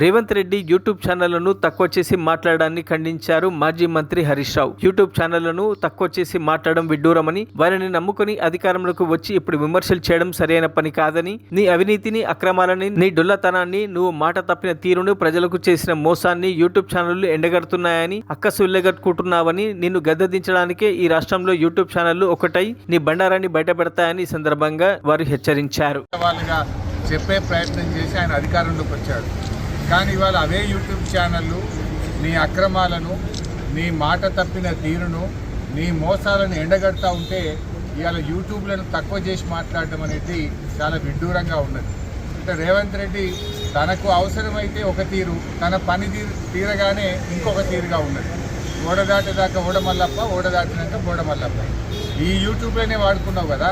Revanth Reddy YouTube ఛానళ్ళను తక్కువ చేసి మాట్లాడడాన్ని ఖండించారు మాజీ మంత్రి హరీష్ రావు. యూట్యూబ్ ఛానళ్ళను తక్కువ చేసి మాట్లాడడం విడ్డూరమని వారిని నమ్ముకుని అధికారంలోకి వచ్చి ఇప్పుడు విమర్శలు చేయడం సరైన పని కాదని నీ అవినీతిని అక్రమాలని నీ డొల్లతనాన్ని నువ్వు మాట తప్పిన తీరును ప్రజలకు చేసిన మోసాన్ని యూట్యూబ్ ఛానళ్ళు ఎండగడుతున్నాయని అక్కసు వెళ్ళగట్టుకుంటున్నావని నిన్ను గద్దదించడానికే ఈ రాష్ట్రంలో యూట్యూబ్ ఛానళ్ళు ఒకటై నీ బండారాన్ని బయటపెడతాయని సందర్భంగా వారు హెచ్చరించారు. చెప్పే ప్రయత్నం చేసి ఆయన అధికారంలోకి వచ్చాడు. కానీ ఇవాళ అవే యూట్యూబ్ ఛానళ్ళు నీ అక్రమాలను నీ మాట తప్పిన తీరును నీ మోసాలను ఎండగడతా ఉంటే ఇవాళ యూట్యూబ్లను తక్కువ చేసి మాట్లాడడం అనేది చాలా విడ్డూరంగా ఉన్నది. అంటే రేవంత్ రెడ్డి తనకు అవసరమైతే ఒక తీరు తన పని తీరు తీరగానే ఇంకొక తీరుగా ఉన్నది. ఓడదాటేదాకా ఓడమల్లప్ప ఓడదాటినాక ఓడమల్లప్ప ఈ యూట్యూబ్లోనే వాడుకున్నావు కదా?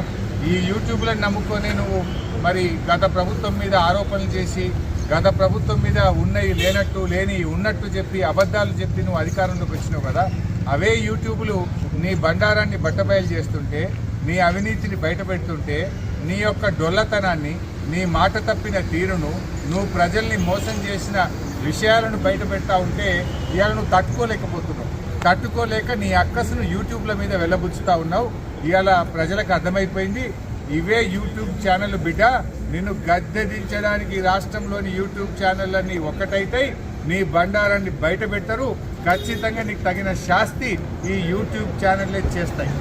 ఈ యూట్యూబ్లను నమ్ముకొని నువ్వు మరి గత ప్రభుత్వం మీద ఆరోపణలు చేసి గత ప్రభుత్వం మీద ఉన్నవి లేనట్టు లేని ఉన్నట్టు చెప్పి అబద్ధాలు చెప్పి నువ్వు అధికారంలోకి వచ్చినావు కదా అవే యూట్యూబ్లు నీ బండారాన్ని బట్టబయలు చేస్తుంటే నీ అవినీతిని బయటపెడుతుంటే నీ యొక్క డొల్లతనాన్ని నీ మాట తప్పిన తీరును నువ్వు ప్రజల్ని మోసం చేసిన విషయాలను బయట పెడతా ఉంటే ఇవాళ నువ్వు తట్టుకోలేకపోతున్నావు. తట్టుకోలేక నీ అక్కసును యూట్యూబ్ల మీద వెళ్ళబుచ్చుతా ఉన్నావు. ఇవాళ ప్రజలకు అర్థమైపోయింది ఇవే యూట్యూబ్ ఛానల్ బిడ్డ నిన్ను గద్దెదించడానికి దించడానికి రాష్ట్రంలోని యూట్యూబ్ ఛానళ్ళన్నీ ఒక్కటైతే నీ బండారాన్ని బయట పెడతారు. ఖచ్చితంగా నీకు తగిన శాస్తి ఈ యూట్యూబ్ ఛానళ్ళే చేస్తాయి.